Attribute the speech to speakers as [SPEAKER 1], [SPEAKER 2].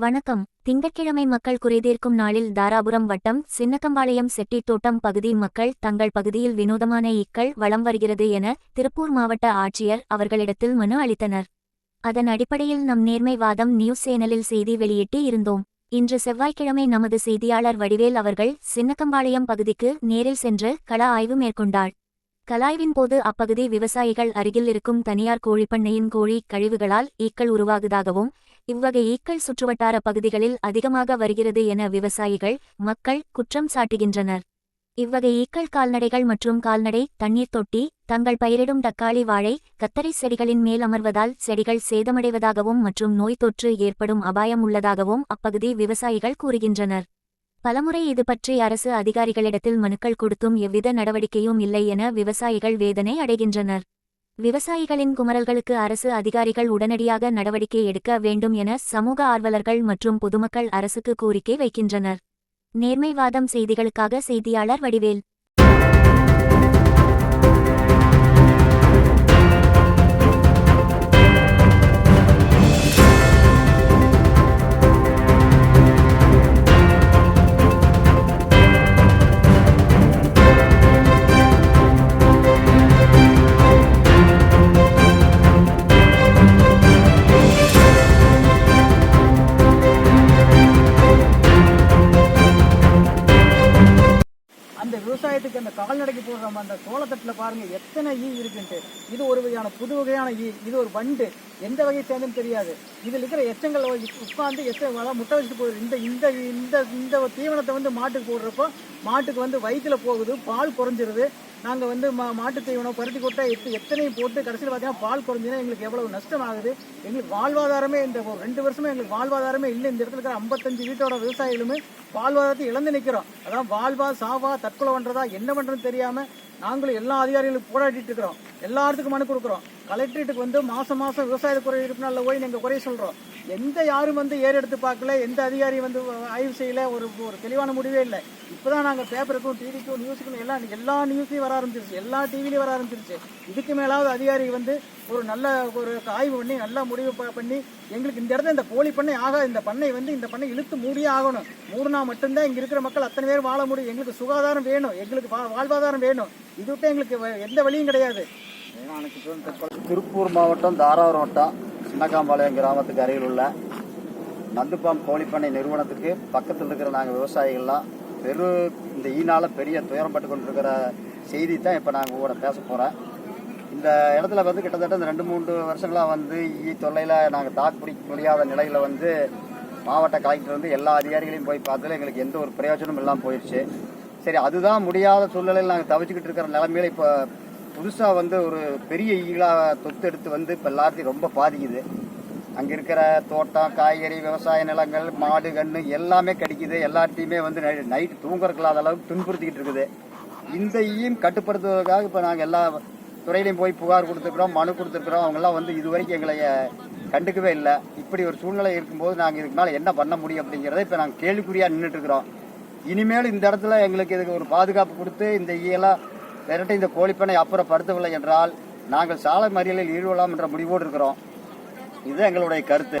[SPEAKER 1] வணக்கம். திங்கட்கிழமை மக்கள் குறைதீர்க்கும் நாளில் தாராபுரம் வட்டம் சின்னக்கம்பாளையம் செட்டித்தோட்டம் பகுதி மக்கள் தங்கள் பகுதியில் வினோதமான ஈக்கள் வளம் வருகிறது என திருப்பூர் மாவட்ட ஆட்சியர் அவர்களிடத்தில் மனு அளித்தனர். அதன் அடிப்படையில் நம் நேர்மை வாதம் நியூஸ் சேனலில் செய்தி வெளியிட்டு இருந்தோம். இன்று செவ்வாய்க்கிழமை நமது செய்தியாளர் வடிவேல் அவர்கள் சின்னக்கம்பாளையம் பகுதிக்கு நேரில் சென்று கள ஆய்வு மேற்கொண்டார். கலாய்வின் போது அப்பகுதி விவசாயிகள் அருகில் இருக்கும் தனியார் கோழிப்பண்ணையின் கோழி கழிவுகளால் ஈக்கள் உருவாகுதாகவும் இவ்வகை ஈக்கள் சுற்றுவட்டார பகுதிகளில் அதிகமாக வருகிறது என விவசாயிகள் மக்கள் குற்றம் சாட்டுகின்றனர். இவ்வகை ஈக்கள் கால்நடைகள் மற்றும் கால்நடை தண்ணீர் தொட்டி தங்கள் பயிரிடும் தக்காளி வாழை கத்தரி செடிகளின் மேல் அமர்வதால் செடிகள் சேதமடைவதாகவும் மற்றும் நோய் தொற்று ஏற்படும் அபாயம் உள்ளதாகவும் அப்பகுதி விவசாயிகள் கூறுகின்றனர். பலமுறை இது பற்றி அரசு அதிகாரிகளிடத்தில் மனுக்கள் கொடுத்தும் எவ்வித நடவடிக்கையும் இல்லை என விவசாயிகள் வேதனை அடைகின்றனர். விவசாயிகளின் குமரல்களுக்கு அரசு அதிகாரிகள் உடனடியாக நடவடிக்கை எடுக்க வேண்டும் என சமூக ஆர்வலர்கள் மற்றும் பொதுமக்கள் அரசுக்கு கோரிக்கை வைக்கின்றனர். நேர்மைவாதம் செய்திகளுக்காக செய்தியாளர் வடிவேல்.
[SPEAKER 2] விவசாயத்துக்கு அந்த கால்நடைக்கு போடுற அந்த சோளத்தட்டில் பாருங்க எத்தனை ஈ இருக்குன்ட்டு. இது ஒரு வகையான புது வகையான ஈ. இது ஒரு வண்டு. எந்த வகை சேர்ந்துன்னு தெரியாது. இதில் இருக்கிற எச்சங்கள் உட்காந்து எச்ச முட்டை வச்சுட்டு போகுது இந்த இந்த இந்த இந்த தீவனத்தை வந்து மாட்டுக்கு போடுறப்போ மாட்டுக்கு வந்து வயிற்றில் போகுது பால் குறைஞ்சிருது. நாங்கள் வந்து மா மாட்டு தீவனம் பருத்தி கொட்டை எத்து எத்தனையும் போட்டு கடைசியில் பார்த்தீங்கன்னா பால் குறைஞ்சினா எங்களுக்கு எவ்வளவு நஷ்டம் ஆகுது எங்களுக்கு வாழ்வாதாரமே இந்த ஒரு ரெண்டு வருஷமே எங்களுக்கு வாழ்வாதாரமே இல்லை. இந்த இடத்துல இருக்கிற ஐம்பத்தஞ்சு வீட்டோட விவசாயிகளுமே வாழ்வாதாரத்தை இழந்து நிற்கிறோம் அதான் வாழ்வா சாவா தற்கொலை பண்ணுறதா என்ன பண்ணுறதுன்னு தெரியாமல் நாங்களும் எல்லா அதிகாரிகளுக்கும் போராடிட்டு இருக்கிறோம். எல்லாத்துக்கும் மனு கொடுக்குறோம். கலெக்டரேட்டுக்கு வந்து மாதம் மாதம் விவசாய குறை இருப்பினால போய் நீங்கள் குறை சொல்கிறோம் எந்த யாரும் வந்து ஏறெடுத்து பார்க்கல எந்த அதிகாரி வந்து ஆய்வு செய்யல ஒரு ஒரு தெளிவான முடிவே இல்லை. இப்போ தான் நாங்கள் பேப்பருக்கும் டிவிக்கும் நியூஸுக்கும் எல்லாம் எல்லா நியூஸ்லையும் வர ஆரம்பிச்சிருச்சு. எல்லா டிவிலையும் வர ஆரம்பிச்சிருச்சு. இதுக்கு மேலாவது அதிகாரி வந்து ஒரு நல்ல ஒரு ஆய்வு பண்ணி நல்ல முடிவு ப- பண்ணி எங்களுக்கு இந்த இடத்துல இந்த கோழி பண்ணை ஆகாது இந்த பண்ணை வந்து இந்த பண்ணை இழுத்து மூடியே ஆகணும். மூடினா மட்டும்தான் இங்கே இருக்கிற மக்கள் அத்தனை பேர் வாழ முடியும். எங்களுக்கு சுகாதாரம் வேணும். எங்களுக்கு வாழ்வாதாரம் வேணும். இது விட்டு எங்களுக்கு வ- எந்த வழியும் கிடையாது.
[SPEAKER 3] திருப்பூர் மாவட்டம் தாராபுரம் வட்டம் சின்னக்காம்பாளையம் கிராமத்துக்கு அருகில் உள்ள நந்துப்பாம் கோழிப்பண்ணை நிறுவனத்துக்கு பக்கத்தில் இருக்கிற நாங்கள் விவசாயிகள்லாம் பெரு இந்த ஈனால் பெரிய துயரப்பட்டு கொண்டிருக்கிற செய்தி தான் இப்போ நாங்கள் கூட பேச போகிறேன் இந்த இடத்துல வந்து கிட்டத்தட்ட இந்த ரெண்டு மூன்று வருஷங்களாக வந்து ஈ தொல்லையில் நாங்கள் தாக்கு பிடிக்க முடியாத நிலையில் வந்து மாவட்ட கலெக்டர் வந்து எல்லா அதிகாரிகளையும் போய் பார்த்ததில் எங்களுக்கு எந்த ஒரு பிரயோஜனமும் இல்லாமல் போயிடுச்சு சரி அதுதான் முடியாத சூழ்நிலையில் நாங்கள் தவிச்சுக்கிட்டு இருக்கிற நிலைமையில இப்போ புதுசாக வந்து ஒரு பெரிய ஈழா தொத்து எடுத்து வந்து இப்போ எல்லாத்தையும் ரொம்ப பாதிக்குது. அங்கே இருக்கிற தோட்டம் காய்கறி விவசாய நிலங்கள் மாடு கன்று எல்லாமே கிடைக்குது. எல்லாத்தையுமே வந்து நைட்டு தூங்குறதுக்கு அளவுக்கு துன்புறுத்திக்கிட்டு இருக்குது. இந்த ஈயும் கட்டுப்படுத்துவதற்காக இப்போ நாங்கள் எல்லா துறையிலையும் போய் புகார் கொடுத்துருக்குறோம் மனு கொடுத்துருக்குறோம். அவங்கெல்லாம் வந்து இது வரைக்கும் எங்களை கண்டுக்கவே இல்லை. இப்படி ஒரு சூழ்நிலை இருக்கும்போது நாங்கள் இதுக்கு மேலே என்ன பண்ண முடியும் அப்படிங்கிறத இப்போ நாங்கள் கேள்விக்குறியாக நின்றுட்டு இருக்கிறோம். இனிமேல் இந்த இடத்துல எங்களுக்கு இதுக்கு ஒரு பாதுகாப்பு கொடுத்து இந்த ஈயெல்லாம் விரட்டி இந்த கோழிப்பண்ணை அப்புறப்படுத்தவில்லை என்றால் நாங்கள் சாலை மறியலில் ஈடுபடலாம் என்ற முடிவோடு இருக்கிறோம். இது எங்களுடைய கருத்து.